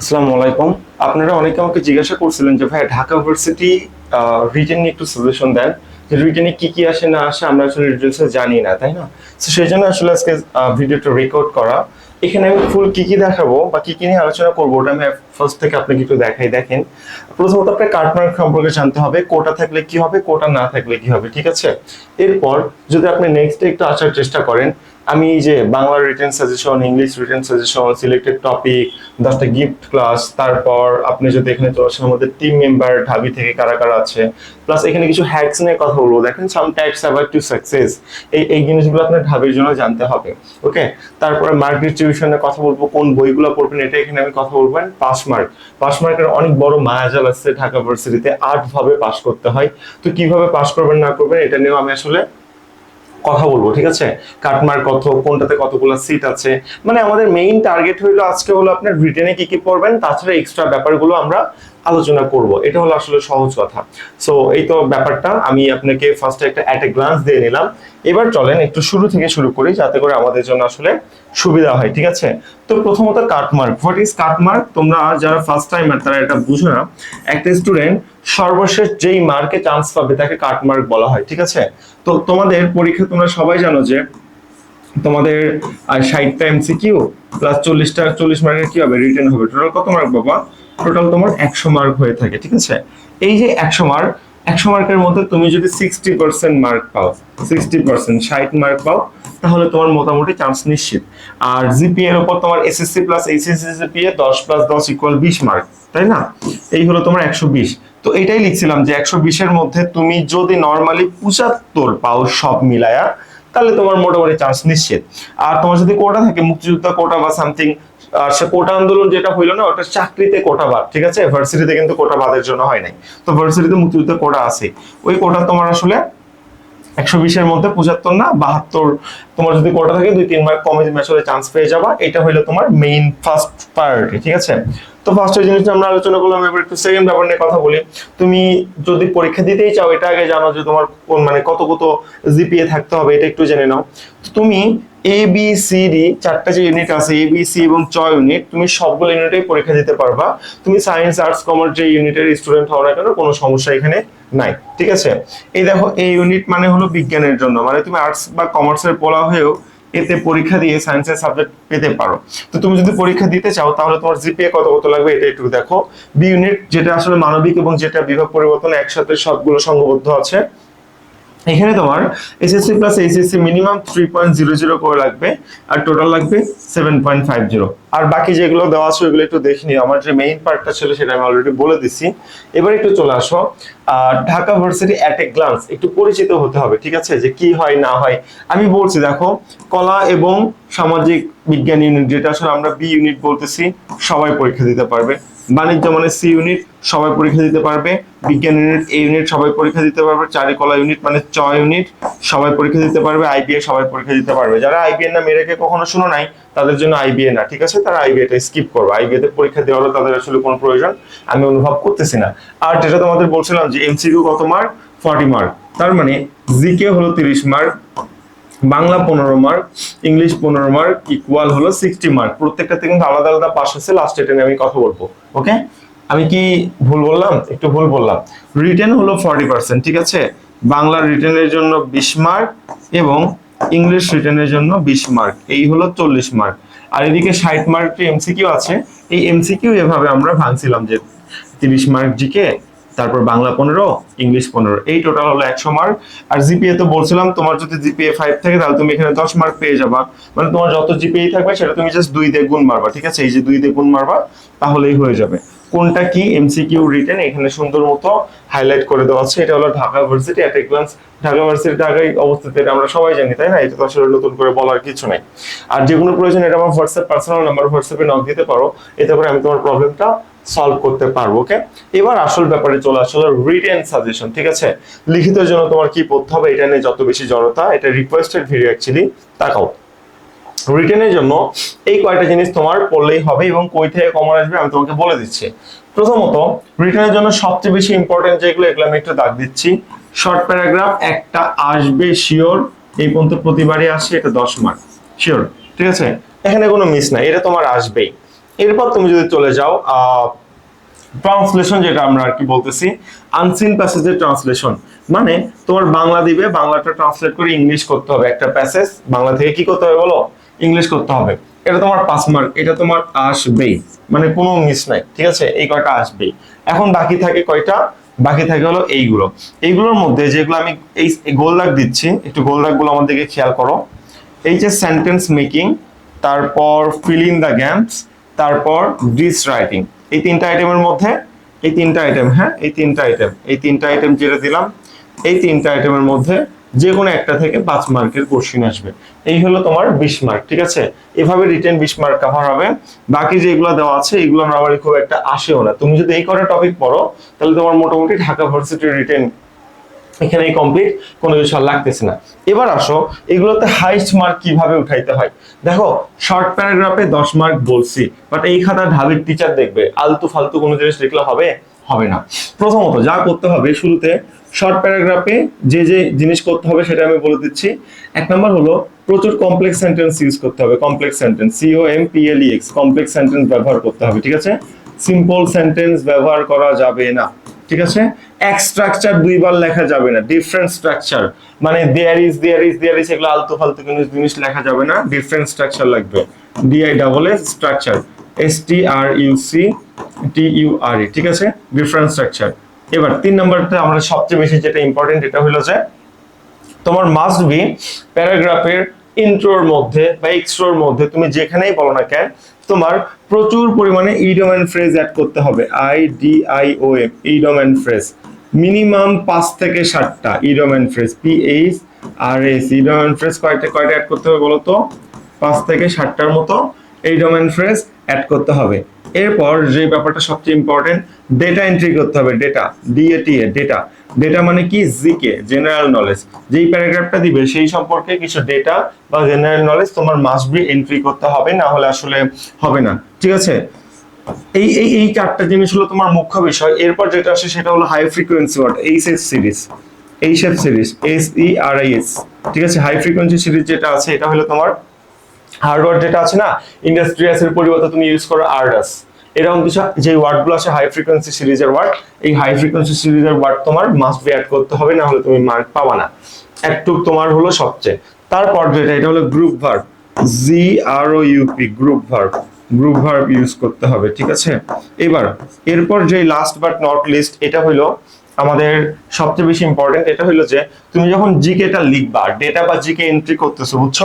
আসসালামু আলাইকুম। আপনারা অনেকে আমাকে জিজ্ঞাসা করছিলেন যে ভাই ঢাকা ইউনিভার্সিটি রিটেন নিয়ে একটু সাজেশন দেন যে রিটেনে কি কি আসে না আসে, আমরা আসলে ডিটেলসে জানি না, তাই না? তো সেই জন্য আসলে আজকে ভিডিওটা রেকর্ড করা। এখানে আমি ফুল কি কি দেখাবো বা কি কি নিয়ে আলোচনা করব, ওটা আমি ফার্স্ট থেকে আপনাকে একটু দেখাই, দেখেন। প্রথমত আপনার কার্টমার্ক সম্পর্কে জানতে হবে, কোটা থাকলে কি হবে, কোটা না থাকলে কি হবে, ঠিক আছে? এরপর যদি আপনি নেক্সট একটু আসার চেষ্টা করেন আমি যে Bangla written suggestion English written suggestion selected topic দশটা গিফট ক্লাস তারপর আপনি যদি এখানে চলে আসেন, আমাদের টিম মেম্বার ঢাবি থেকে কারা কারা আছে প্লাস এখানে কিছু হ্যাকস নিয়ে কথা বলব। দেখেন some tax ever to success এই এই জিনিসগুলো আপনার ঢাবির জন্য জানতে হবে ওকে তারপরে মার্ক ডিস্ট্রিবিউশনের কথা বলব, কোন বইগুলো পড়বেন, এটা এখানে আমি কথা বলবেন পাস মার্ক পাস মার্কের অনেক বড় মায়াজাল আছে ঢাকা ভার্সিটিতে আট ভাবে পাস করতে হয়। তো কীভাবে পাস করবেন, না করবেন, এটা নিয়েও আমি আসলে কথা বলব, ঠিক আছে? কাটমার কত, কোনটাতে কতগুলো সিট আছে? মানে আমাদের মেইন টার্গেট হইল আজকে হলো আপনার ব্রিটেনে কি কি পড়বেন, তাছাড়া এক্সট্রা ব্যাপারগুলো আমরা আলোচনা করব। এটা হলো আসলে সহজ কথা। সো এই তো ব্যাপারটা, আমি আপনাকে ফার্স্টে একটা অ্যাট এ গ্লান্স দিয়ে নিলাম। এবার চলেন একটু শুরু থেকে শুরু করি, যাতে করে আমাদের জন্য আসলে সুবিধা হয়, ঠিক আছে? তো প্রথমত কাটমার্ক হোয়াট ইজ কাটমার্ক তোমরা যারা ফার্স্ট টাইমার তারা এটা বুঝো না। একটা স্টুডেন্ট সর্বশেষ যেই মার্কে চান্স পাবে, তাকে কাটমার্ক বলা হয়, ঠিক আছে? তো তোমাদের পরীক্ষা তোমরা সবাই জানো যে তোমাদের ষাটটা এমসিকিউ প্লাস চল্লিশটা, চল্লিশ মার্কের কি হবে? রিটার্ন হবে। টোটাল কত মার্ক বাবা? টোটাল তোমার একশো মার্ক হয়ে থাকে, ঠিক আছে? এই যে একশো মার্ক একশো মার্কের মধ্যে তুমি যদি সিক্সটি পার্সেন্ট মার্ক পাও সিক্সটি পার্সেন্ট ষাট মার্ক পাও, তাহলে তোমার মোটামুটি চান্স নিশ্চিত। আর জিপি এর উপর তোমার এসএসসি প্লাস এইচএসসি জিপিএ দশ প্লাস দশ ইকুয়াল বিশ মার্ক তাই না? এই হলো তোমার একশো বিশ। তো এটাই লিখছিলাম যে একশো বিশের মধ্যে তুমি যদি নর্মালি পঁচাত্তর পাও সব মিলায়া তাহলে তোমার মোটামুটি চান্স নিশ্চিত। আর তোমার যদি কোটা থাকে, মুক্তিযোদ্ধা কোটা বা সামথিং আর সে কোটা আন্দোলন যেটা হইল না, ওটা চাকরিতে কোটা বাদ, ঠিক আছে? ভার্সিটিতে কিন্তু কোটা বাদের জন্য হয় নাই। তো ভার্সিটিতে মুক্তিযুদ্ধ কোটা আছে। ওই কোটা তোমার আসলে একশো বিশের মধ্যে পঁচাত্তর না, বাহাত্তর, তোমার যদি কোটা থাকে দুই তিন মার্ক কমে তুমি আসলে চান্স পেয়ে যাবা। এটা হলো তোমার মেইন ফার্স্ট প্রায়োরিটি ঠিক আছে? তো ফার্স্ট জিনিসটা আমরা আলোচনা করলাম, এবার একটু সেকেন্ড ব্যাপার নিয়ে কথা বলি। তুমি যদি পরীক্ষা দিতেই চাও, এটা আগে জানো যে তোমার মানে কত কত জিপিএ থাকতে হবে, এটা একটু জেনে নাও। তুমি এ বি সি ডি চারটা যে ইউনিট আছে এ বি সি এবং চ ইউনিট তুমি সবগুলো ইউনিটেই পরীক্ষা দিতে পারবা। তুমি সায়েন্স আর্টস কমার্স যে ইউনিটের স্টুডেন্ট হও না কেন, কোনো সমস্যা এখানে নাই, ঠিক আছে? এই দেখো, এই ইউনিট মানে হলো বিজ্ঞানের জন্য মানে তুমি আর্টস বা কমার্সের পড়া হয়েও এতে পরীক্ষা দিয়ে সায়েন্সের সাবজেক্ট পেতে পারো। তো তুমি যদি পরীক্ষা দিতে চাও, তাহলে তোমার জিপিএ কত কত লাগবে, এটা একটু দেখো। বি ইউনিট যেটা আসলে মানবিক এবং যেটা বিভাগ পরিবর্তন একসাথে সবগুলো সংঘবদ্ধ আছে এখানে তোমার SSC plus HSC minimum three point zero zero করে লাগবে, আর টোটাল লাগবে সেভেন পয়েন্ট ফাইভ জিরো আর বাকি যেগুলো দেওয়া আছে ওইগুলো একটু দেখে নিও। আমার যে মেইন পার্টটা ছিল, সেটা আমি অলরেডি বলে দিছি। এবার একটু চলে আসো। Dhaka varsity at a glance একটু পরিচিত হতে হবে, ঠিক আছে? যে কি হয়, না হয়। আমি বলছি, দেখো, কলা এবং সামাজিক বিজ্ঞান ইউনিট যেটা আসলে আমরা বি ইউনিট বলতেছি, সবাই পরীক্ষা দিতে পারবে। বাণিজ্য মানে সি ইউনিট সবাই পরীক্ষা দিতে পারবে। বিজ্ঞান ইউনিট এ ইউনিট সবাই পরীক্ষা দিতে পারবে। চারিকলা ইউনিট মানে চ ইউনিট সবাই পরীক্ষা দিতে পারবে। আইবিএ সবাই পরীক্ষা দিতে পারবে। যারা আইবিএ না মেরেকে কখনো শুনো নাই, তাদের জন্য আইবিএ না, ঠিক আছে? তারা আইবিএটা স্কিপ করবে। আইবিএ তে পরীক্ষা দেওয়ারও তাদের আসলে কোনো প্রয়োজন আমি অনুভব করতেছি না। আর যেটা তোমাদের বলছিলাম যে এমসিকিউ কত মার্ক ফর্টি মার্ক তার মানে জিকে হলো তিরিশ মার্ক বাংলা পনেরো মার্ক ইংলিশ পনেরো মার্ক ইকুয়াল হলো সিক্সটি মার্ক প্রত্যেকটাতে কিন্তু আলাদা আলাদা পাস আছে। লাস্ট এটা আমি কথা বলব। ওকে আমি কি ভুল বললাম? একটু ভুল বললাম। রিটেন হলো ফর্টি পার্সেন্ট ঠিক আছে? বাংলা রিটেনের জন্য বিশ মার্ক এবং ইংলিশ রিটেনের জন্য বিশ মার্ক এই হলো চল্লিশ মার্ক আর এদিকে ষাট মার্ক যে এমসিকিউ আছে, এই এমসিকিউ এভাবে আমরা ভাঙছিলাম যে তিরিশ মার্ক জিকে তারপর বাংলা পনেরো ইংলিশ পনেরো। এই টোটাল হলো একশো মার্ক আর জিপিএ তো বলছিলাম, তোমার যদি জিপিএ ফাইভ থাকে, তাহলে তুমি এখানে দশ মার্ক পেয়ে যাবা। মানে তোমার যত জিপিএ থাকবে, সেটা তুমি জাস্ট দুই দিয়ে গুণ মারবা, ঠিক আছে? এই যে দুই দিয়ে গুণ মারবা, তাহলেই হয়ে যাবে। কোনটা কি এমসিকিউ রিটেন এখানে সুন্দর মতো হাইলাইট করে দেওয়া আছে। এটা হলো Dhaka varsity at glance Dhaka varsity ঢাকায় অবস্থিত, এটা আমরা সবাই জানি, তাই না? এটা তো আসলে নতুন করে বলার কিছু নাই। আর যে কোনো প্রয়োজন, এটা আমার হোয়াটসঅ্যাপ পার্সোনাল নাম্বার হোয়াটসঅ্যাপে নক দিতে পারো। এতে করে আমি তোমার প্রবলেমটা সলভ করতে পারব ওকে এবার আসল ব্যাপারে চলে আসলে রিটেন সাজেশন ঠিক আছে? লিখিত জন্য তোমার কি পড়তে হবে, এটা নিয়ে যত বেশি জড়তা, এটা রিকোয়েস্টেড ভিডিও অ্যাকচুয়ালি তাকাও। রিটেনের জন্য এই কয়টা জিনিস তোমার পড়লেই হবে এবং কই থেকে কমন আসবে আমি তোমাকে বলে দিচ্ছি। প্রথমত রিটেনের জন্য সবচেয়ে বেশি ইম্পর্টেন্ট যেগুলো, এগুলো আমি একটু দাগ দিচ্ছি। শর্ট প্যারাগ্রাফ একটা আসবে শিওর এই পর্যন্ত প্রতিবারই আসে, এটা দশ মার্ক শিওর ঠিক আছে? এখানে কোনো মিস নাই, এটা তোমার আসবেই। এরপর তুমি যদি চলে যাও ট্রান্সলেশন যেটা আমরা আর কি বলতেছি আনসিন প্যাসেজের ট্রান্সলেশন মানে তোমার বাংলা দিবে, বাংলাটা ট্রান্সলেট করে ইংলিশ করতে হবে একটা প্যাসেজ বাংলা থেকে কি করতে হবে বলো? ইংলিশ করতে হবে। এটা তোমার পাঁচ মার্ক এটা তোমার আসবেই। মানে কোনো মিস নাই, ঠিক আছে? এই কয়টা আসবেই। এখন বাকি থাকে কয়টা? বাকি থাকে হলো এইগুলো। এইগুলোর মধ্যে যেগুলো আমি এই গোল দাগ দিচ্ছি, একটু গোল দাগগুলো আমার দিকে খেয়াল করো। এই যে সেন্টেন্স মেকিং তারপর ফিল দ্য গ্যাপস তারপর ডিস রাইটিং এই তিনটা আইটেমের মধ্যে, এই তিনটা আইটেম হ্যাঁ? এই তিনটা আইটেম এই তিনটা আইটেম যেটা দিলাম, এই তিনটা আইটেমের মধ্যে যে কোনো একটা থেকে পাঁচ মার্কের কোশ্চিন আসবে। এই হলো তোমার বিশ মার্ক, ঠিক আছে? এভাবে রিটেন বিশ মার্ক কভার হবে। বাকি যেগুলো দেওয়া আছে, এগুলো আমার খুব একটা আসেও না। তুমি যদি এই কটা টপিক পড়ো, তাহলে তোমার মোটামুটি ঢাকা ভার্সিটির রিটেন এখানেই কমপ্লিট কোনো কিছু আর লাগতেছে না। এবার আসো, এগুলোতে হাইস্ট মার্ক কীভাবে উঠাইতে হয়? দেখো শর্ট প্যারাগ্রাফে দশ মার্ক বলছি বাট এই খাতা ঢাবির টিচার দেখবে। আলতু ফালতু কোনো জিনিস লিখলে হবে? হবে না। প্রথমত যা করতে হবে শুরুতে শর্ট প্যারাগ্রাফে যে যে জিনিস করতে হবে সেটা আমি বলে দিচ্ছি। এক নম্বর হলো প্রচুর কমপ্লেক্স সেন্টেন্স ইউজ করতে হবে। Complex sentence C O M P P L E X complex sentence ব্যবহার করতে হবে, ঠিক আছে? সিম্পল সেন্টেন্স ব্যবহার করা যাবে না, ঠিক আছে? এক স্ট্রাকচার দুইবার লেখা যাবে না ডিফারেন্ট স্ট্রাকচার মানে there is there is there is এগুলো আলতু ফালতু কোনো জিনিস লেখা যাবে না ডিফারেন্ট স্ট্রাকচার লাগবে। D I double S structure S T R U C T U R E ঠিক আছে? ডিফারেন্ট স্ট্রাকচার এবার তিন নম্বরটা আমরা সবচেয়ে বেশি যেটা ইম্পর্টেন্ট এটা হলো যে তোমার মাস্ট বি প্যারাগ্রাফের ইন্ট্রোর মধ্যে বা এক্সট্রোর মধ্যে, তুমি যেখানেই বলো না কেন, তোমার প্রচুর পরিমাণে ইডম অ্যান্ড ফ্রেজ অ্যাড করতে হবে। I D I O M idiom and phrase minimum পাঁচ থেকে সাতটা idiom and phrase P H R S idiom and phrase কয়টা কয়টা অ্যাড করতে হবে বলো তো? পাঁচ থেকে সাতটার মতো এই ডোমেন ফ্রেজ অ্যাড করতে হবে। এরপর যে ব্যাপারটা সবচেয়ে ইম্পর্টেন্ট ডেটা এন্ট্রি করতে হবে ডেটা ডিএটিএ ডেটা ডেটা মানে কি? জিকে জেনারেল নলেজ যেই প্যারাগ্রাফটা দিবে, সেই সম্পর্কে কিছু ডেটা বা জেনারেল নলেজ তোমার মাস্ট বি এন্ট্রি করতে হবে, না হলে আসলে হবে না। ঠিক আছে? এই এই এই চারটা জিনিস হলো তোমার মুখ্য বিষয়। এরপর যেটা আসে সেটা হলো high frequency word H S series H F series S E R I S ঠিক আছে? হাই ফ্রিকোয়েন্সি সিরিজ যেটা আছে, এটা হলো তোমার হার্ডওয়ার্ড যেটা আছে না ইন্ডাস্ট্রিয়াসের পরিবর্তে তুমি ইউজ করো আর্ডাস এরকম কিছু যে ওয়ার্ডগুলো আছে হাই ফ্রিকোয়েন্সি সিরিজের ওয়ার্ড এই হাই ফ্রিকোয়েন্সি সিরিজের ওয়ার্ড তোমার মাস্ট বি অ্যাড করতে হবে, না হলে তুমি মার্ক পাবা না। একটু তোমার হলো সবচেয়ে। তারপর যেটা, এটা হলো group verb G R O U P group verb group verb use করতে হবে, ঠিক আছে? এবার, এরপর যে লাস্ট বাট নট লিস্ট এটা হলো আমাদের সবচেয়ে বেশি ইম্পর্টেন্ট এটা হলো যে তুমি যখন জিকেটা লিখবা ডেটা বা জিকে এন্ট্রি করতেছো, বুঝছ?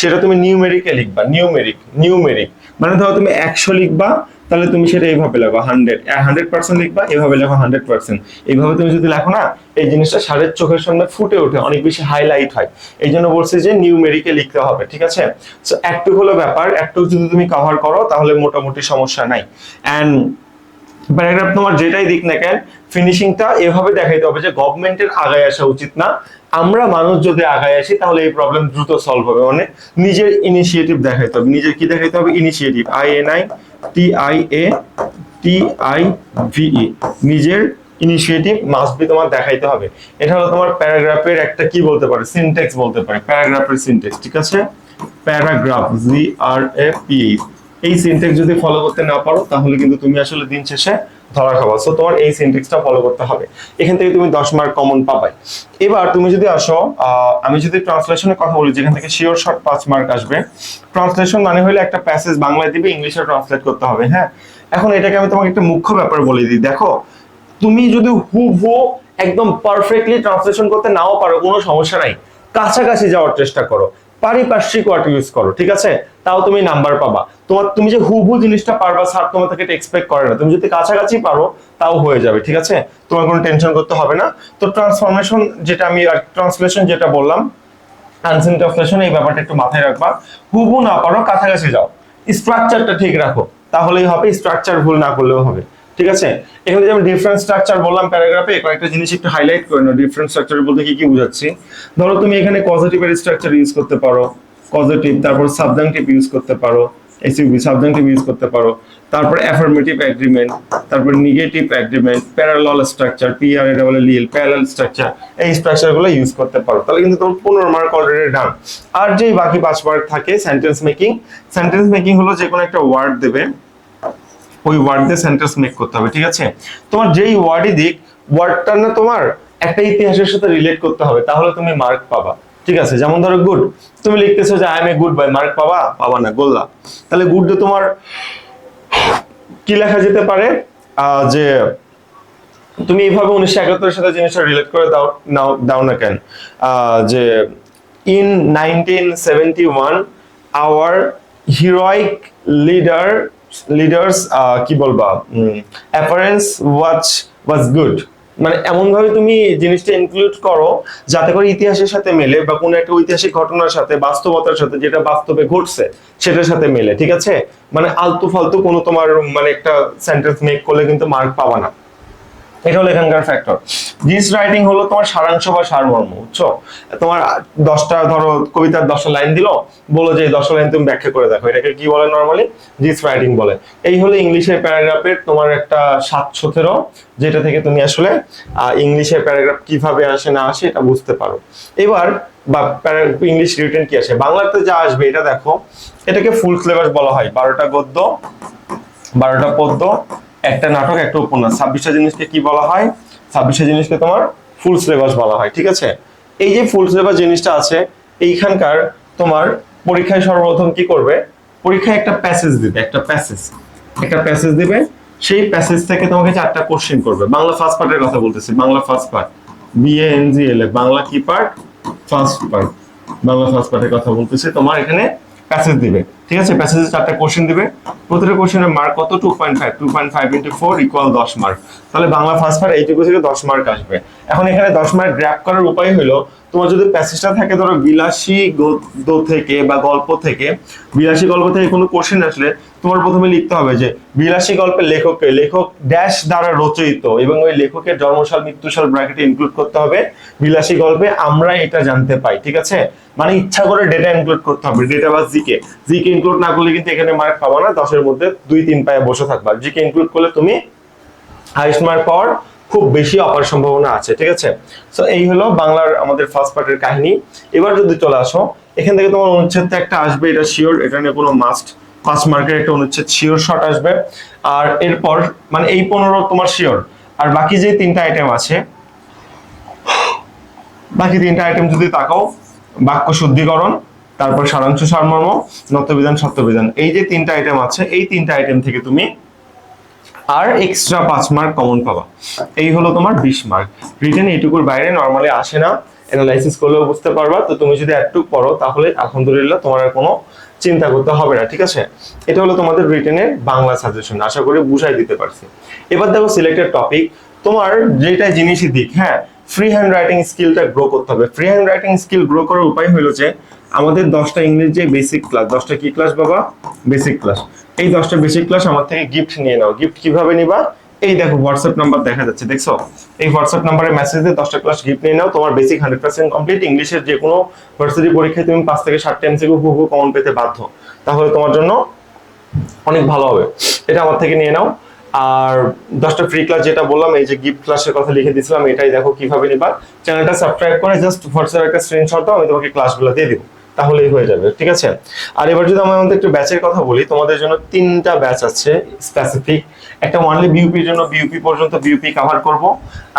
সেটা তুমি নিউমেরিকে লিখবা নিউমেরিক নিউমেরিক মানে ধরো তুমি একশো লিখবা, তাহলে তুমি সেটা এইভাবে লেখো হান্ড্রেড হান্ড্রেড পার্সেন্ট লিখবা, এভাবে লেখো হান্ড্রেড পার্সেন্ট এইভাবে তুমি যদি লেখো না, এই জিনিসটা সারের চোখের সামনে ফুটে ওঠে, অনেক বেশি হাইলাইট হয়। এই জন্য বলছি যে নিউমেরিকে লিখতে হবে, ঠিক আছে? সো একটু হলো ব্যাপার একটু যদি তুমি কভার করো, তাহলে মোটামুটি সমস্যা নাই। অ্যান্ড প্যারাগ্রাফ তোমার যেটাই দিক না কেন ফিনিশিংটা এভাবে দেখাইতে হবে যে গভর্নমেন্টের আগায় আসা উচিত না। আমরা মানুষ যদি আগায় আসি, তাহলে এই প্রবলেম দ্রুত সলভ হবে। মানে নিজের ইনিশিয়েটিভ দেখাইতে হবে। নিজের কি দেখাইতে হবে? Initiative I N I T I A T I V E নিজের ইনিশিয়েটিভ মাস্ট বি তোমার দেখাইতে হবে। এটা হলো তোমার প্যারাগ্রাফের একটা কি বলতে পারে? সিনটেক্স বলতে পারে। প্যারাগ্রাফের সিনটেক্স ঠিক আছে? Paragraph G R A P এই সিনটেক্স যদি ফলো করতে না পারো, তাহলে কিন্তু তুমি আসলে দিন শেষে ধরা খাবা। সো তোমার এই সিনটেক্সটা ফলো করতে হবে। এখান থেকে তুমি দশ মার্ক কমন পাবাই এবার তুমি যদি আসো আমি যদি ট্রান্সলেশনের কথা বলি, যেখান থেকে শিওর শর্ট পাঁচ মার্ক আসবে ট্রান্সলেশন মানে হলে একটা প্যাসেজ বাংলায় দিবে ইংলিশে ট্রান্সলেট করতে হবে হ্যাঁ? এখন এটাকে আমি তোমাকে একটা মুখ্য ব্যাপার বলে দিই। দেখো, তুমি যদি হুবহু একদম পারফেক্টলি ট্রান্সলেশন করতে নাও পারো, কোনো সমস্যা নাই। কাছাকাছি যাওয়ার চেষ্টা করো। পারিপার্শ্বিক ওয়ার্ড ইউজ করো, ঠিক আছে? তাও তুমি নাম্বার পাবা। তোমার, তুমি যে হুবহু জিনিসটা পারবা স্যার তোমার থেকে এটা এক্সপেক্ট করে না। তুমি যদি কাছাকাছি পারো, তাও হয়ে যাবে, ঠিক আছে? তোমার কোনো টেনশন করতে হবে না। তো ট্রান্সফরমেশন যেটা আমি ট্রান্সলেশন যেটা বললাম আনসিন ট্রান্সলেশন এই ব্যাপারটা একটু মাথায় রাখবা। হুবহু না পারো, কাছাকাছি যাও। স্ট্রাকচারটা ঠিক রাখো। তাহলেই হবে স্ট্রাকচার ভুল না করলেও হবে, ঠিক আছে? এখানে যেমন ডিফারেন্ট স্ট্রাকচার বললাম প্যারাগ্রাফে, কয়েকটা জিনিস একটু হাইলাইট করে নাও। ডিফারেন্ট স্ট্রাকচার বলতে কি কি বুঝাচ্ছি? ধরো তুমি এখানে পজিটিভের স্ট্রাকচার ইউজ করতে পারো। পজিটিভ তারপর সাবজেক্টিভ ইউজ করতে পারো এসইউবি সাবজেক্টিভ ইউজ করতে পারো, তারপর অ্যাফার্মেটিভ এগ্রিমেন্ট তারপর negative agreement parallel structure PR এটা বলে লিল প্যারালাল স্ট্রাকচার এই স্ট্রাকচারগুলো ইউজ করতে পারো। তাহলে কিন্তু তোমার পনেরো মার্ক অলরেডি ডান আর যেই বাকি পাঁচ মার্ক থাকে সেন্টেন্স মেকিং সেন্টেন্স মেকিং হলো যে কোনো একটা ওয়ার্ড দেবে, ওই ওয়ার্ড দিয়ে সেন্টেন্স মেক করতে হবে, ঠিক আছে? তোমার যেই ওয়ার্ডই দিক ওয়ার্ডটা না তোমার একটা ইতিহাসের সাথে রিলেট করতে হবে, তাহলে তুমি মার্ক পাবা। ঠিক আছে, যেমন ধরো গুড তুমি লিখতেছো যে I am a good boy mark পাবা? পাবা না, গোল্লা। তাহলে গুড তোমার কি লেখা যেতে পারে? যে তুমি এইভাবে উনিশশো একাত্তরের সাথে জিনিসটা রিলেট করে দাও, নাও, দাও না কেন? যে in nineteen seventy one our heroic leader leaders কি বলবা? অ্যাপারেন্স ওয়াচ ওয়াজ গুড মানে এমন ভাবে তুমি জিনিসটা ইনক্লুড করো যাতে করে ইতিহাসের সাথে মেলে বা কোনো একটা ঐতিহাসিক ঘটনার সাথে, বাস্তবতার সাথে যেটা বাস্তবে ঘটছে, সেটার সাথে মেলে, ঠিক আছে? মানে আলতু ফালতু কোনো তোমার মানে একটা সেন্টেন্স মেক করলে কিন্তু মার্ক পাবা না। এটা হলো এখানকার ফ্যাক্টর জিস রাইটিং হলো তোমার সারাংশ বা সারমর্ম, বুঝছ? তোমার দশটা, ধরো, কবিতার দশটা লাইন দিল, বলো যে এই দশটা লাইন তুমি ব্যাখ্যা করে দেখো, এটাকে কি বলে নর্মালি জিস রাইটিং বলে। এই হলো ইংলিশের প্যারাগ্রাফের তোমার একটা সাত সতেরো যেটা থেকে তুমি আসলে ইংলিশের প্যারাগ্রাফ কীভাবে আসে, না আসে, এটা বুঝতে পারো। এবার, বা ইংলিশ রিটেন কি আসে? বাংলাতে যা আসবে, এটা দেখো, এটাকে ফুল সিলেবাস বলা হয়, বারোটা গদ্য, বারোটা পদ্য একটা নাটক, একটা উপন্যাস। ছাব্বিশটা জিনিসকে কি বলা হয়? ছাব্বিশটা জিনিসকে তোমার ফুল সিলেবাস বলা হয়, ঠিক আছে? এই যে ফুল সিলেবাস জিনিসটা আছে, এইখানকার তোমার পরীক্ষায় সর্বপ্রথম কি করবে? পরীক্ষায় একটা প্যাসেজ দিবে, একটা প্যাসেজ একটা প্যাসেজ দিবে, সেই প্যাসেজ থেকে তোমাকে চারটা কোশ্চেন করবে। বাংলা ফার্স্ট পার্টের কথা বলতেছি, Bangla first part B A N G L Bangla কি part first part Bangla first পার্টের কথা বলতেছি, তোমার এখানে প্যাসেজ দিবে। ঠিক আছে? প্যাসেজে চারটা কোশ্চেন দিবে। প্রতিটা কোশ্চেনের মার্ক কত? Two point five two point five into four equal দশ মার্ক তাহলে বাংলা ফার্স্ট পার্ট এইটুকু থেকে দশ মার্ক আসবে। এখন এখানে দশ মার্ক গ্র্যাপ করার উপায় হলো, তোমার যদি প্যাসেজটা থাকে ধরো বিলাসী গদ্য থেকে বা গল্প থেকে, বিলাসী গল্প থেকে কোনো কোশ্চেন আসলে তোমার প্রথমে লিখতে হবে যে, বিলাসী গল্পের লেখককে, লেখক ড্যাশ দ্বারা রচিত এবং ওই লেখকের জন্মসাল, মৃত্যুসাল ব্র্যাকেটে ইনক্লুড করতে হবে। বিলাসী গল্পে আমরা এটা জানতে পাই, ঠিক আছে? মানে ইচ্ছা করে ডেটা ইনক্লুড করতে হবে ডেটা বা জিকে জিকে ইনক্লুড না করলে কিন্তু এখানে মার্ক পাবো না। দশের মধ্যে দুই, তিন পায়ে বসে থাকবা। জিকে ইনক্লুড করলে তুমি হাইস্ট মার্ক পাওয়ার খুব বেশি অপার সম্ভাবনা আছে, ঠিক আছে? সো এই হলো বাংলার আমাদের ফার্স্ট পার্টের কাহিনী। এবার যদি চলে আসো, এখান থেকে তোমার অনুচ্ছেদটা একটা আসবে, এটা শিওর এটা নিয়ে কোনো মাস্ট পাঁচ মার্কের একটা অনুচ্ছেদ শিওর শট আসবে। আর এরপর মানে এই পনেরো তোমার শিওর আর বাকি যে তিনটা আইটেম আছে, বাকি তিনটা আইটেম যদি তাকাও, বাক্য শুদ্ধিকরণ তারপর সারাংশ সারমর্ম, নত্যবিধান, সত্যবিধান। এই যে তিনটা আইটেম আছে, এই তিনটা আইটেম থেকে তুমি আর এক্সট্রা পাঁচ মার্ক কমন পাবা। এই হলো তোমার বিশ মার্ক রিটেন এইটুকুর বাইরে নর্মালি আসে না। অ্যানালাইসিস করলেও বুঝতে পারবা। তো তুমি যদি একটু পড়ো, তাহলে আলহামদুলিল্লাহ তোমার আর কোনো চিন্তা করতে হবে না, ঠিক আছে? এটা হলো তোমাদের রিটেনের বাংলা সাজেশন আশা করি বুঝাই দিতে পারছি। এবার দেখো সিলেক্টেড টপিক তোমার যেটা জিনিসই দিক হ্যাঁ? ফ্রি হ্যান্ড রাইটিং স্কিলটা গ্রো করতে হবে। Free hand writing skill grow করার উপায় হলো যে আমাদের দশটা ইংলিশ যে বেসিক ক্লাস দশটা কি ক্লাস বাবা? বেসিক ক্লাস এই দশটা বেসিক ক্লাস আমার থেকে গিফট নিয়ে নাও। গিফট কীভাবে নিবা? এই দেখো হোয়াটসঅ্যাপ নাম্বার দেখা যাচ্ছে, দেখছ? এই হোয়াটসঅ্যাপ নাম্বারে মেসেজ দিয়ে দশটা ক্লাস গিফট নিয়ে নাও। তোমার বেসিক হান্ড্রেড পার্সেন্ট কমপ্লিট ইংলিশের যে কোনো ভার্সিটি পরীক্ষায় তুমি পাঁচ থেকে ষাট টাইম থেকে হুবহু কমন পেতে বাধ্য। তাহলে তোমার জন্য অনেক ভালো হবে। এটা আমার থেকে নিয়ে নাও। আর দশটা ফ্রি ক্লাস যেটা বললাম, এই যে গিফট ক্লাসের কথা লিখে দিয়েছিলাম, এটাই দেখো কীভাবে নিবা। চ্যানেলটা সাবস্ক্রাইব করে জাস্ট হোয়াটসঅ্যাপ একটা স্ক্রিনশট দাও, আমি তোমাকে ক্লাসগুলো দিয়ে দিব। তাহলেই হয়ে যাবে, ঠিক আছে? আর এবার যদি আমি আমাদের একটু ব্যাচের কথা বলি, তোমাদের জন্য তিনটা ব্যাচ আছে স্পেসিফিক একটা ওয়ানলি বিউপির জন্য বিউপি পর্যন্ত বিউপি কভার করব।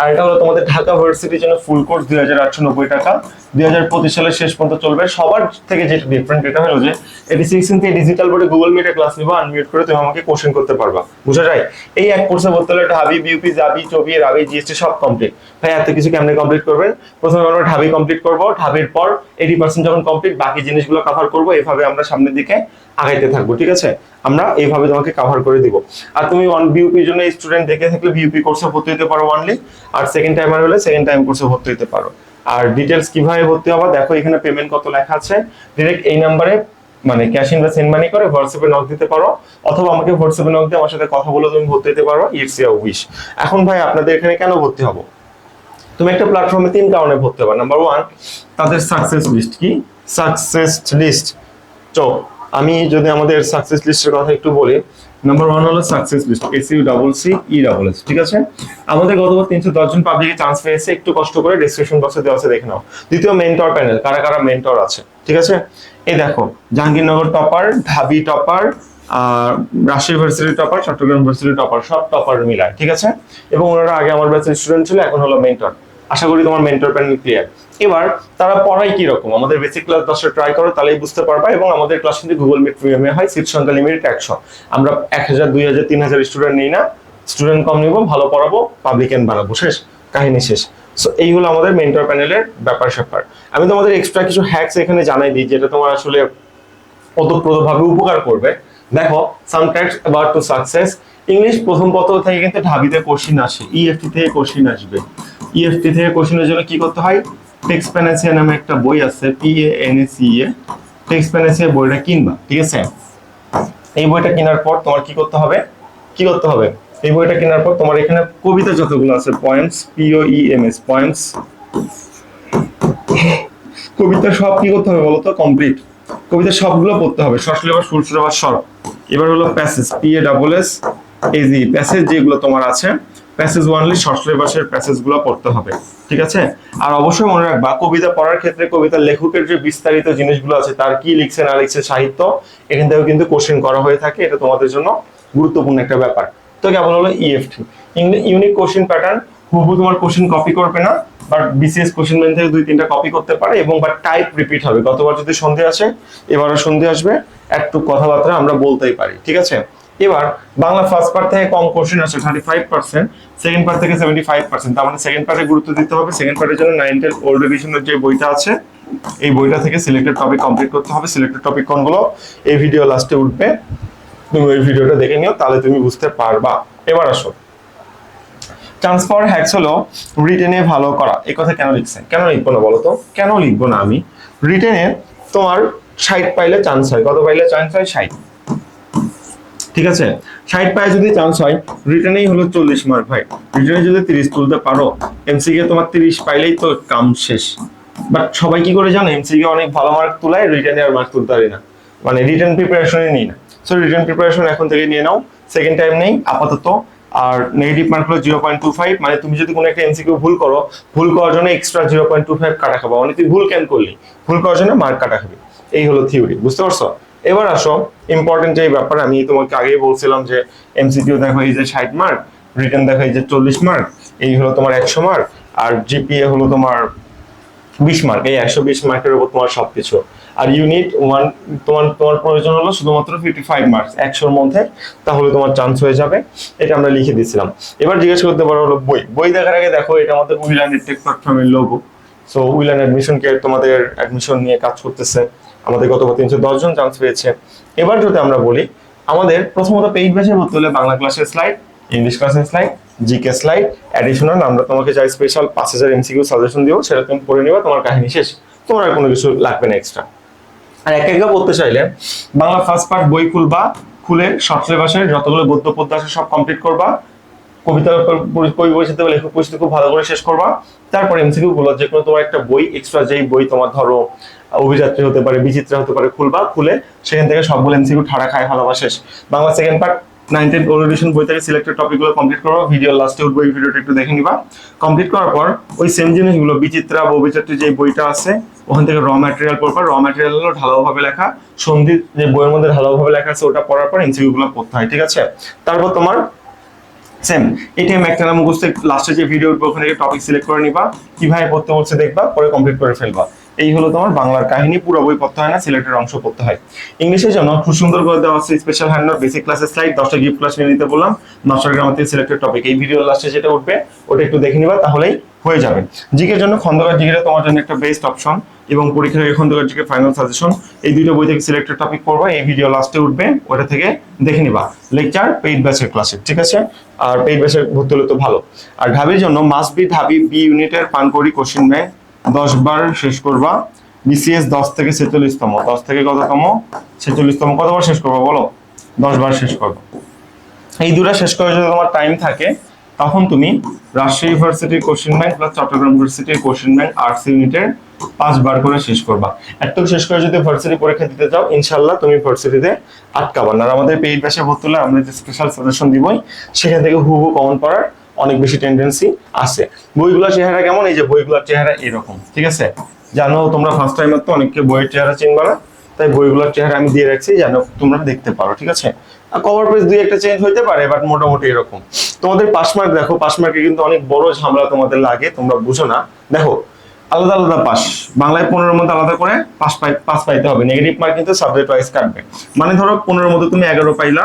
আর এটা হলো তোমাদের ঢাকা ভার্সিটির জন্য ফুল কোর্স দুই হাজার আটশো নব্বই টাকা। দুই হাজার পঁচিশ সালের শেষ পর্যন্ত চলবে। সবার থেকে যেটা ডিফারেন্ট এটা হলো যে, এটি সিক্সটিন থেকে ডিজিটাল বোর্ডে গুগল মিটে ক্লাস নিবো আনমিউট করে তুমি আমাকে কোশ্চেন করতে পারবা। বুঝা যায়? এই এক কোর্সে বলতে হলে ঢাবি বিউপি জাবি চবি রাবি জিএসটি সব কমপ্লিট ভাই, এত কিছু কেমনে কমপ্লিট করবেন? প্রথমে আমরা ঢাবি কমপ্লিট করব। ঢাবির পর এইটি পার্সেন্ট যখন কমপ্লিট বাকি জিনিসগুলো কভার করব। এভাবে আমরা সামনের দিকে আগাইতে থাকব, ঠিক আছে? আমরা এইভাবে তোমাকে কভার করে দিব। আর তুমি বিউপির জন্য স্টুডেন্ট দেখে থাকলে বিউপি কোর্সে ভর্তি হতে পারো ওয়ানলি আর সেকেন্ড টাইমার হলে সেকেন্ড টাইম কোর্সে ভর্তি হতে পারো। আর ডিটেলস কীভাবে ভর্তি হবা, দেখো এখানে পেমেন্ট কত লেখা আছে। ডিরেক্ট এই নাম্বারে মানে ক্যাশ ইন বা সেন্ড মানি করে হোয়াটসঅ্যাপে নক দিতে পারো, অথবা আমাকে হোয়াটসঅ্যাপে নক দিয়ে আমার সাথে কথা বলে তুমি ভর্তি হতে পারো ইটস ইয়া উইশ এখন ভাই আপনাদের এখানে কেন ভর্তি হব? তুমি একটা প্ল্যাটফর্মে তিন কারণে ভর্তি হবে। নাম্বার ওয়ান তাদের সাকসেস লিস্ট কি? সাকসেস লিস্ট তো, আমি যদি আমাদের সাকসেস লিস্টের কথা একটু বলি নাম্বার ওয়ান হলো success list S U double C E double S ঠিক আছে? আমাদের গতবার তিনশো দশজন পাবলিকে চান্স পেয়েছে, একটু কষ্ট করে ডিসক্রিপশন বক্সে দেওয়া আছে, দেখে নাও। দ্বিতীয় মেন্টর প্যানেল কারা কারা মেন্টর আছে, ঠিক আছে? এই দেখো, জাহাঙ্গীরনগর টপার ঢাবি টপার আর Rajshahi varsity topper Chittagong varsity topper সব টপার মিলায়, ঠিক আছে? এবং ওনারা আগে আমার ব্যাচের স্টুডেন্ট ছিল, এখন হলো মেন্টর আশা করি তোমার মেন্টর প্যানেল ক্লিয়ার এবার তারা পড়ায় কি রকম আমাদের বেসিক ক্লাস দশটা ট্রাই করো, তাহলেই বুঝতে পারবা এবং আমাদের ক্লাস কিন্তু গুগল মিট প্রিমিয়ামে হয় সিট সংখ্যা লিমিট একশো। আমরা এক হাজার, দুই হাজার, তিন হাজার স্টুডেন্ট নিই না। স্টুডেন্ট কম নিব, ভালো পড়াবো পাবলিক এন্ড বানাবো শেষ, কাহিনী শেষ। সো এই হলো আমাদের মেন্টর প্যানেলের ব্যাপার স্যাপার। আমি তোমাদের এক্সট্রা কিছু হ্যাকস এখানে জানাই দিই, যেটা তোমার আসলে ওতপ্রোতভাবে উপকার করবে। দেখো some tax about to success English প্রথম পত্র থেকে কিন্তু ঢাবিতে কোশ্চিন আসে। ইএফটি থেকে কোশ্চিন আসবে। ইএফটি থেকে কোশ্চিনের জন্য কি করতে হয়? টেক্সট প্যানেসিয়া নামে একটা বই আছে P A N S E A text panacea বইটা কিনবা, ঠিক আছে? এই বইটা কেনার পর তোমার কি করতে হবে? কি করতে হবে? এই বইটা কেনার পর তোমার এখানে কবিতা যতগুলো আছে poems P O E M S poems কবিতা সব কি করতে হবে বলতো? কমপ্লিট কবিতা সবগুলো পড়তে হবে। শর্ট সিলেবাস ফুল সিলেবাস সব এবার হলো passage P A double S A G passage যেগুলো তোমার আছে, প্যাসেজ ওয়ানলি শর্ট সিলেবাসের প্যাসেজগুলো পড়তে হবে, ঠিক আছে? আর অবশ্যই মনে রাখবা, কবিতা পড়ার ক্ষেত্রে কবিতার লেখকের যে বিস্তারিত জিনিসগুলো আছে, তার কি লিখছে না লিখছে সাহিত্য, এখান থেকেও কিন্তু কোশ্চেন করা হয়ে থাকে, এটা তোমাদের জন্য গুরুত্বপূর্ণ একটা ব্যাপার। তো কেমন হলো ইএফটি ইউনিক কোশ্চেন প্যাটার্ন হুবহু তোমার কোশ্চেন কপি করবে না বাট বিসিএস কোশ্চেন ব্যাংক থেকে দুই, তিনটা কপি করতে পারে, এবং বা টাইপ রিপিট হবে। গতবার যদি সন্ধে আসে, এবারও সন্ধে আসবে, একটু কথাবার্তা আমরা বলতেই পারি, ঠিক আছে? এবার বাংলা ফার্স্ট পার্ট থেকে কম কোশ্চেন আসে thirty five percent second part থেকে সেভেন্টি ফাইভ পার্সেন্ট তার মানে সেকেন্ড পার্টে গুরুত্ব দিতে হবে সেকেন্ড পার্টের জন্য নাইন টেন ওল্ড এডিশনের যে বইটা আছে, এই বইটা থেকে সিলেক্টেড টপিক কমপ্লিট করতে হবে সিলেক্টেড টপিক কোনগুলো, এই ভিডিও লাস্টে উঠবে, তুমি ওই ভিডিওটা দেখে নিও, তাহলে তুমি বুঝতে পারবা। এবার আসো। চান্স পাওয়ার হ্যাক্স হলো রিটেনে ভালো করা। এই কথা কেন লিখছে? কেন লিখব না বলো তো? কেন লিখব না আমি? রিটেনে তোমার ষাট পাইলে চান্স হয়। কত পাইলে চান্স হয়? ষাট। ঠিক আছে? ষাট পায়ে যদি চান্স হয় রিটার্নেই হলো চল্লিশ মার্ক ভাই। রিটার্নে যদি তিরিশ তুলতে পারো এমসিকে তোমার তিরিশ পাইলেই তো কাম শেষ। বাট সবাই কি করে জানো? এমসিকে অনেক ভালো মার্ক তুলায় রিটার্নে আর মার্ক তুলতে পারি না। মানে রিটেন প্রিপারেশনে নিই না। সো রিটার্ন প্রিপারেশন এখন থেকে নিয়ে নাও। সেকেন্ড টাইম নেই, আপাতত। আর নেগেটিভ মার্ক হলো জিরো পয়েন্ট টু ফাইভ মানে তুমি যদি কোনো একটা এমসিকিউ ভুল করো, ভুল করার জন্য extra zero point two five কাটা খাব। মানে তুই ভুল কেন করলি। ভুল করার জন্য মার্ক কাটা খাবি। এই হলো থিওরি বুঝতে পারছ? এবার আসো ইম্পর্টেন্ট যে ব্যাপার আমি তোমাকে আগেই বলছিলাম যে এমসিকিউ দেখো এই যে ষাট মার্ক রিটার্ন দেখো এই যে চল্লিশ মার্ক এই হলো তোমার একশো মার্ক আর জিপিএ হলো তোমার বিশ মার্ক এই একশো বিশ মার্কের উপর তোমার সবকিছু। আর ইউনিট ওয়ান তোমার তোমার প্রয়োজন হলো শুধুমাত্র ফিফটি ফাইভ মার্কস একশোর মধ্যে, তাহলে তোমার চান্স হয়ে যাবে। এটা আমরা লিখে দিয়েছিলাম। এবার জিজ্ঞেস করতে পারো হলো বই। বই দেখার আগে দেখো, এটা আমাদের উইলান টেক প্ল্যাটফর্মের logo so Wilan admission care তোমাদের অ্যাডমিশন নিয়ে কাজ করতেছে। আমাদের গত তিনশো দশ জন চান্স পেয়েছে। এবার যদি আমরা বলি, আমাদের প্রথমত পেইড ব্যাচে ভর্তি হলে বাংলা ক্লাসের স্লাইড ইংলিশ ক্লাসের স্লাইড জিকে স্লাইড অ্যাডিশনাল আমরা তোমাকে যাই স্পেশাল পাঁচ হাজার এমসিকিউ সাজেশন দিও সেটা তুমি পড়ে নিবা, তোমার কাহিনী শেষ। তোমার কোনো কিছু লাগবে না এক্সট্রা আর এক একা পড়তে চাইলে বাংলা ফার্স্ট পার্ট বই খুলবা, খুলে শর্ট সিলেবাসের যতগুলো গদ্য পদ্য আছে সব কমপ্লিট করবা, কবিতা কবি পরিচিতি লেখক পরিচিতি খুব ভালো করে শেষ করবা। তারপর এমসিকিউ গুলো যে কোনো তোমার একটা বই এক্সট্রা যেই বই তোমার ধরো অভিযাত্রী হতে পারে, বিচিত্রা হতে পারে, খুলবা, খুলে সেখান থেকে সবগুলো এমসিকিউ ঠাড়া খায়, ভালোবা শেষ। Bangla second part nine ten বই থেকে সিলেক্টেড টপিকগুলো কমপ্লিট করো ভিডিও লাস্টে উঠবো, এই ভিডিওটা একটু দেখে নিবা। কমপ্লিট করার পর ওই সেম জিনিসগুলো, বিচিত্রা অভিযাত্রী যে বইটা আছে, ওখান থেকে র ম্যাটেরিয়াল পড়বা। র ম্যাটেরিয়াল হলো ঢালাওভাবে লেখা সন্ধি যে বইয়ের মধ্যে ঢালাওভাবে লেখা আছে, ওটা পড়ার পর এমসিকিউ গুলো পড়তে হয়, ঠিক আছে? তারপর তোমার সেম এটিএম একটা মুখস্থ লাস্টে যে ভিডিও উঠবে, ওখানে টপিক সিলেক্ট করে নিবা। কীভাবে পড়তে বলছে দেখবা, পরে কমপ্লিট করে ফেলবা। এই হলো তোমার বাংলার কাহিনী, পুরো বই পড়তে হয় না সিলেক্টের অংশ পড়তে হয়। ইংলিশের জন্য খুব সুন্দর করে দেওয়া আছে স্পেশাল হ্যান্ড বেসিক ক্লাসের স্লাইড দশটা গিফট ক্লাস নিয়ে নিতে বললাম। গ্রামার থেকে সিলেক্টেড টপিক এই ভিডিও লাস্টে যেটা উঠবে, ওটা একটু দেখে নিবা, তাহলেই হয়ে যাবে। জিকের জন্য খন্দকার জিকেটা তোমার জন্য একটা বেস্ট অপশন এবং পরীক্ষার আগে খন্দকার জিকে ফাইনাল সাজেশন এই দুটো বই থেকে সিলেক্টেড টপিক পড়বা, এই ভিডিও লাস্টে উঠবে, ওটা থেকে দেখে নিবা। লেকচার পেইড ব্যাচের ক্লাসে ঠিক আছে? আর পেইড ব্যাচের ভর্তি হলে তো ভালো। আর ঢাবির জন্য মাস্ট বি ঢাবি বি ইউনিটের পানকড়ি কোশ্চিন ব্যাংক দশ বার শেষ করবা। বিসিএস দশ থেকে ছেচল্লিশতম। দশ থেকে কততম? ছেচল্লিশতম। কতবার শেষ করব বলো? দশ বার শেষ করব। এই দুটা শেষ করে যদি তোমার টাইম থাকে, তখন তুমি রাজশাহী ইউনিভার্সিটির কোশ্চেন ব্যাংক প্লাস চট্টগ্রাম ইউনিভার্সিটির কোশ্চেন ব্যাংক আর্টস ইউনিটের পাঁচবার করে শেষ করবা। একটু শেষ করে যদি ভার্সিটি পরীক্ষা দিতে চাও ইনশাল্লাহ তুমি ভার্সিটিতে আটকাবা। না আর আমাদের পেইড ব্যাচে ভর্তি হলে আমরা যে স্পেশাল সাজেশন দিবই, সেখান থেকে হু হু কমন পড়ার অনেক বেশি টেন্ডেন্সি আছে। বইগুলোর চেহারা কেমন? এই যে বইগুলোর চেহারা এরকম, ঠিক আছে? জানো, তোমরা ফার্স্ট টাইম তো অনেককে বইয়ের চেহারা চিনবা না, তাই বইগুলোর চেহারা আমি দিয়ে রাখছি যেন তোমরা দেখতে পারো, ঠিক আছে? কভার পেজ দুই একটা চেঞ্জ হইতে পারে বাট মোটামুটি এরকম। তোমাদের পাস মার্ক দেখো পাস মার্কে কিন্তু অনেক বড় ঝামেলা তোমাদের লাগে, তোমরা বুঝো না। দেখো, আলাদা আলাদা পাস বাংলায় পনেরোর মধ্যে আলাদা করে পাস পাই পাস পাইতে হবে। নেগেটিভ মার্ক কিন্তু সাবজেক্ট ওয়াইজ কাটবে। মানে ধরো পনেরোর মধ্যে তুমি এগারো পাইলা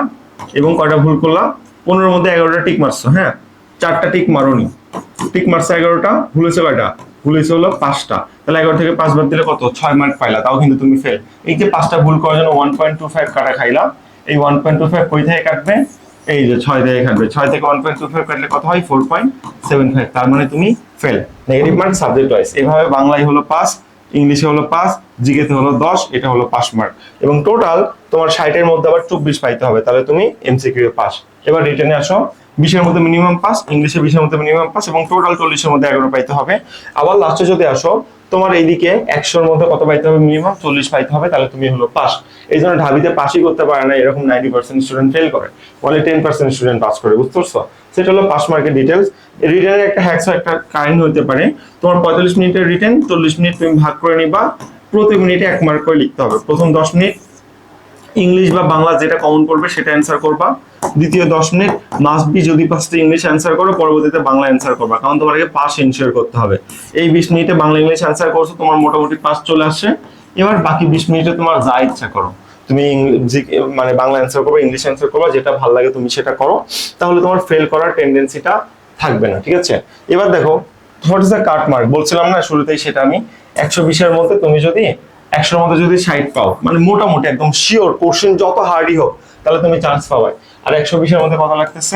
এবং কয়টা ভুল করলাম? পনেরোর মধ্যে এগারোটা টিক মারছো হ্যাঁ? চারটা টিক মারোনি। টিক মারছে এগারোটা ভুল হয়েছে কয়টা? ভুল হয়েছে হলো পাঁচটা। তাহলে এগারো থেকে পাঁচ বাদ দিলে কত? ছয় মার্ক পাইলা, তাও কিন্তু তুমি ফেল এই যে পাঁচটা ভুল করার জন্য ওয়ান পয়েন্ট টু ফাইভ কাটা খাইলা, এই ওয়ান পয়েন্ট টু ফাইভ কই থেকে কাটবে? এই যে ছয় থেকে কাটবে। ছয় থেকে ওয়ান পয়েন্ট টু ফাইভ কাটলে কত হয়? ফোর পয়েন্ট সেভেন ফাইভ তার মানে তুমি fail negative mark subject wise এভাবে বাংলায় হলো পাস ইংলিশে হলো পাস জিকেতে হলো দশ, এটা হলো পাস মার্ক এবং টোটাল তোমার ষাটের মধ্যে আবার চব্বিশ পাইতে হবে। তাহলে তুমি এমসিকিউ পাস এবার রিটার্নে আসো। বিশের মধ্যে মিনিমাম পাস ইংলিশে বিশের মধ্যে মিনিমাম পাস এবং টোটাল চল্লিশের মধ্যে এগারো পাইতে হবে। আবার লাস্টে যদি আসো, তোমার এইদিকে একশোর মধ্যে কত পাইতে হবে? মিনিমাম চল্লিশ পাইতে হবে, তাহলে তুমি হলো পাস এই জন্য ঢাবিতে পাসই করতে পারে না, এরকম নাইনটি পার্সেন্ট স্টুডেন্ট ফেল করে। Only ten percent student pass করে, বুঝতে পারছ? সেটা হলো পাস মার্কের ডিটেলস রিটার্নের একটা হ্যাক্স একটা কাহিনী হতে পারে। তোমার পঁয়তাল্লিশ মিনিটের রিটার্ন চল্লিশ মিনিট তুমি ভাগ করে নিবা, প্রতি মিনিটে এক মার্ক করে লিখতে হবে। প্রথম দশ মিনিট ইংলিশ বা বাংলা যেটা কমন পড়বে সেটা অ্যান্সার করবা। দ্বিতীয় দশ মিনিট মাস্ট বি যদি পাঁচটা ইংলিশ অ্যান্সার করো, পরবর্তীতে বাংলা অ্যান্সার করবা। কারণ তোমাকে পাস এনশিওর করতে হবে। এই বিশ মিনিটে বাংলা ইংলিশ অ্যান্সার করছ, তোমার মোটামুটি পাস চলে আসছে। এবার বাকি বিশ মিনিটে তোমার যা ইচ্ছা করো। তুমি মানে বাংলা অ্যান্সার করবে ইংলিশ অ্যান্সার করবা, যেটা ভালো লাগে তুমি সেটা করো। তাহলে তোমার ফেল করার টেন্ডেন্সিটা থাকবে না, ঠিক আছে? এবার দেখো what is the cut mark বলছিলাম না শুরুতেই সেটা আমি। একশো বিশের মধ্যে তুমি যদি একশোর মধ্যে যদি ষাট পাও মানে মোটামুটি একদম শিওর কোশ্চেন যত হার্ডই হোক, তাহলে তুমি চান্স পাবে আর একশো বিশের মধ্যে কত লাগতেছে?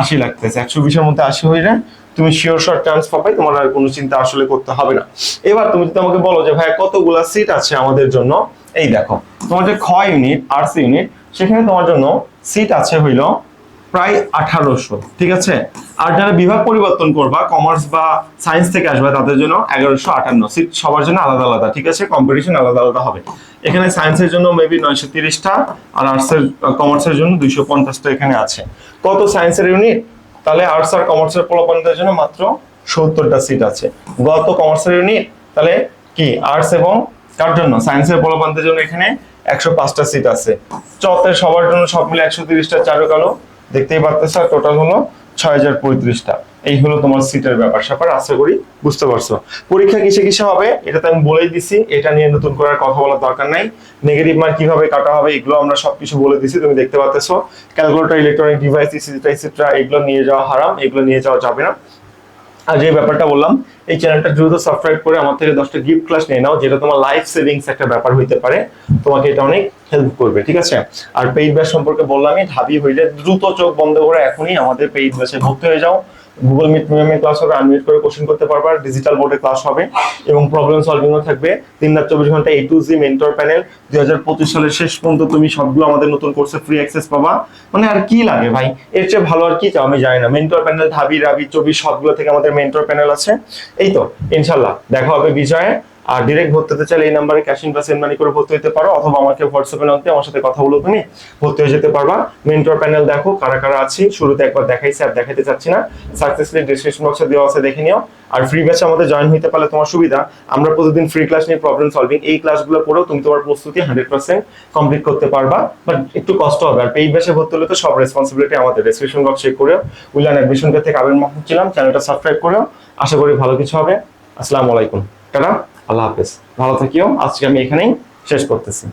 আশি লাগতেছে। একশো বিশের মধ্যে আশি যায় তুমি শিওর শর্ট চান্স পাবে তোমার আর কোনো চিন্তা আসলে করতে হবে না। এবার তুমি যদি আমাকে বলো যে ভাই কতগুলা সিট আছে আমাদের জন্য? এই দেখো, তোমার যে খ ইউনিট আর্টস ইউনিট সেখানে তোমার জন্য সিট আছে হইল প্রায় আঠারোশো, ঠিক আছে? আর যারা বিভাগ পরিবর্তন করবা কমার্স বা সায়েন্স থেকে আসবে, তাদের জন্য এগারোশো আটান্ন। সিট সবার জন্য আলাদা আলাদা, ঠিক আছে? কম্পিটিশন আলাদা আলাদা হবে। এখানে সায়েন্সের জন্য মেবি নয়শো তিরিশটা, আর আর্টসের কমার্সের জন্য দুইশো পঞ্চাশটা এখানে আছে। কত সায়েন্সের ইউনিট তাহলে আর্টস আর কমার্সের পোলাপানদের জন্য মাত্র সত্তরটা সিট আছে। গত কমার্সের ইউনিট তাহলে কি? আর্টস এবং কার জন্য? সায়েন্সের পোলাপানদের জন্য এখানে একশো পাঁচটা সিট আছে। চতের সবার জন্য সব মিলে একশো তিরিশটা, চারু কালো। দেখতেই পারতেছ টোটাল হলো ছয় হাজার পঁয়ত্রিশটা। এই হলো তোমার সিটের ব্যাপার স্যাপার, আশা করি বুঝতে পারছ। পরীক্ষা কিসে কিসে হবে এটা তো আমি বলেই দিছি, এটা নিয়ে নতুন করার কথা বলার দরকার নাই। নেগেটিভ মার্ক কীভাবে কাটা হবে, এগুলো আমরা সবকিছু বলে দিছি, তুমি দেখতে পাচ্ছ ক্যালকুলেটর ইলেকট্রনিক ডিভাইস ইসিটা এগুলো নিয়ে যাওয়া হারাম, এগুলো নিয়ে যাওয়া যাবে না। আর যে ব্যাপারটা বললাম, এই চ্যানেলটা দ্রুত সাবস্ক্রাইব করে আমার থেকে দশটা গিফট ক্লাস নিয়ে নাও, যেটা তোমার লাইফ সেভিংস একটা ব্যাপার হইতে পারে। তোমাকে এটা অনেক হেল্প করবে, ঠিক আছে? আর পেইড ব্যাচ সম্পর্কে বললামই, ঢাবি হইলে দ্রুত চোখ বন্ধ করে এখনই আমাদের পেইড ব্যাচে ভর্তি হয়ে যাও। গুগল মিট মিমে ক্লাস হবে আনমিট করে কোশ্চেন করতে পারবা ডিজিটাল বোর্ডে ক্লাস হবে এবং প্রবলেম সলভিংও থাকবে। তিন রাত চব্বিশ ঘণ্টা A to Z mentor panel দুই হাজার পঁচিশ সালের শেষ পর্যন্ত তুমি সবগুলো আমাদের নতুন কোর্সে ফ্রি অ্যাক্সেস পাবা। মানে আর কি লাগে ভাই? এর চেয়ে ভালো আর কি চাও? আমি জানি না। মেন্টর প্যানেল ধাবি, রাবি, চব্বিশ, সবগুলো থেকে আমাদের মেন্টর প্যানেল আছে। এই তো, ইনশাল্লাহ, দেখা হবে বিজয়ে। আর ডিরেক্ট ভর্তি হতে চাইলে এই নাম্বারে ক্যাশ ইন বা সেন্ড মানি করে ভর্তি হতে পারো, অথবা আমাকে হোয়াটসঅ্যাপে নকতে আমার সাথে কথা বলো তুমি, ভর্তি হয়ে যেতে পারবা। মেন্টর প্যানেল দেখো, কারা কারা আছি, শুরুতে একবার দেখাইছি আর দেখাইতে চাচ্ছি না। সাকসেসফুলি ডিসক্রিপশন বক্সে দেওয়া আছে, দেখে নিও। আর ফ্রি ব্যাচে আমাদের জয়েন হইতে পারলে তোমার সুবিধা, আমরা প্রতিদিন ফ্রি ক্লাস নিয়ে প্রবলেম সলভিং এই ক্লাসগুলো করেও তুমি তোমার প্রস্তুতি হান্ড্রেড পার্সেন্ট কমপ্লিট করতে পারবা। বাট একটু কষ্ট হবে, আর পেইড ব্যাচে ভর্তি হলে তো সব রেসপন্সিবিলিটি আমাদের। ডিসক্রিপশন বক্স চেক করে উইলান অ্যাডমিশন থেকে মাহমুদ ছিলাম চ্যানেলটা সাবস্ক্রাইব করো আশা করি ভালো কিছু হবে। আসসালামু আলাইকুম। টাটা। আল্লাহ হাফেজ। ভালো থাকিও। আজকে আমি এখানেই শেষ করতেছি।